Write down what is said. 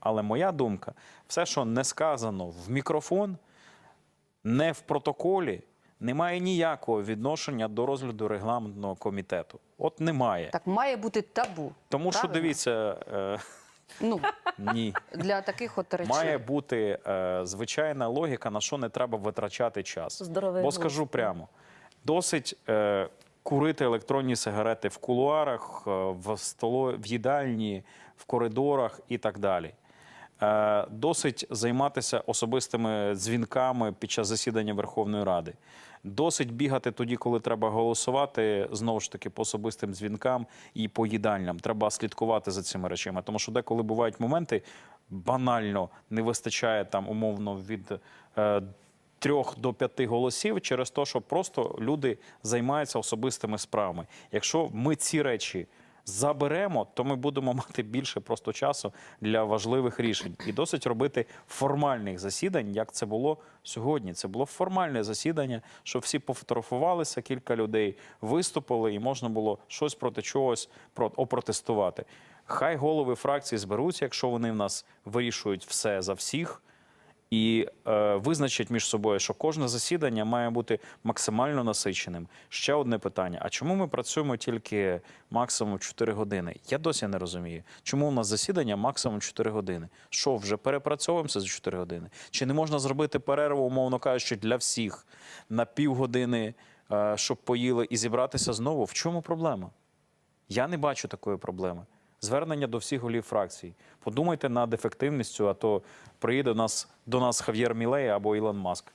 Але моя думка, все, що не сказано в мікрофон, не в протоколі, не має ніякого відношення до розгляду регламентного комітету. От немає. Так має бути табу. Тому що дивіться, е, Ну, ні. для таких от речей. Має бути е, звичайна логіка, на що не треба витрачати час. Здоровий Бо скажу прямо: досить е, курити електронні сигарети в кулуарах, е, в столо, в їдальні, в коридорах і так далі. Е, досить займатися особистими дзвінками під час засідання Верховної Ради. Досить бігати тоді, коли треба голосувати, знову ж таки по особистим дзвінкам і по їдальням. Треба слідкувати за цими речами. Тому що деколи бувають моменти, банально не вистачає там умовно від е, трьох до п'яти голосів через те, що просто люди займаються особистими справами. Якщо ми ці речі заберемо, то ми будемо мати більше просто часу для важливих рішень. І досить робити формальних засідань, як це було сьогодні. Це було формальне засідання, що всі пофотографувалися, кілька людей виступили, і можна було щось проти чогось про- опротестувати. Хай голови фракцій зберуться, якщо вони в нас вирішують все за всіх і е, визначать між собою, що кожне засідання має бути максимально насиченим. Ще одне питання: а чому ми працюємо тільки максимум 4 години? Я досі не розумію, чому у нас засідання максимум 4 години. Що вже перепрацьовуємося за 4 години? Чи не можна зробити перерву, умовно кажучи, для всіх на півгодини, е, щоб поїли і зібратися знову? В чому проблема? Я не бачу такої проблеми. Звернення до всіх голів фракцій. Подумайте над ефективністю, а то приїде до нас, до нас Хав'єр Мілей або Ілон Маск.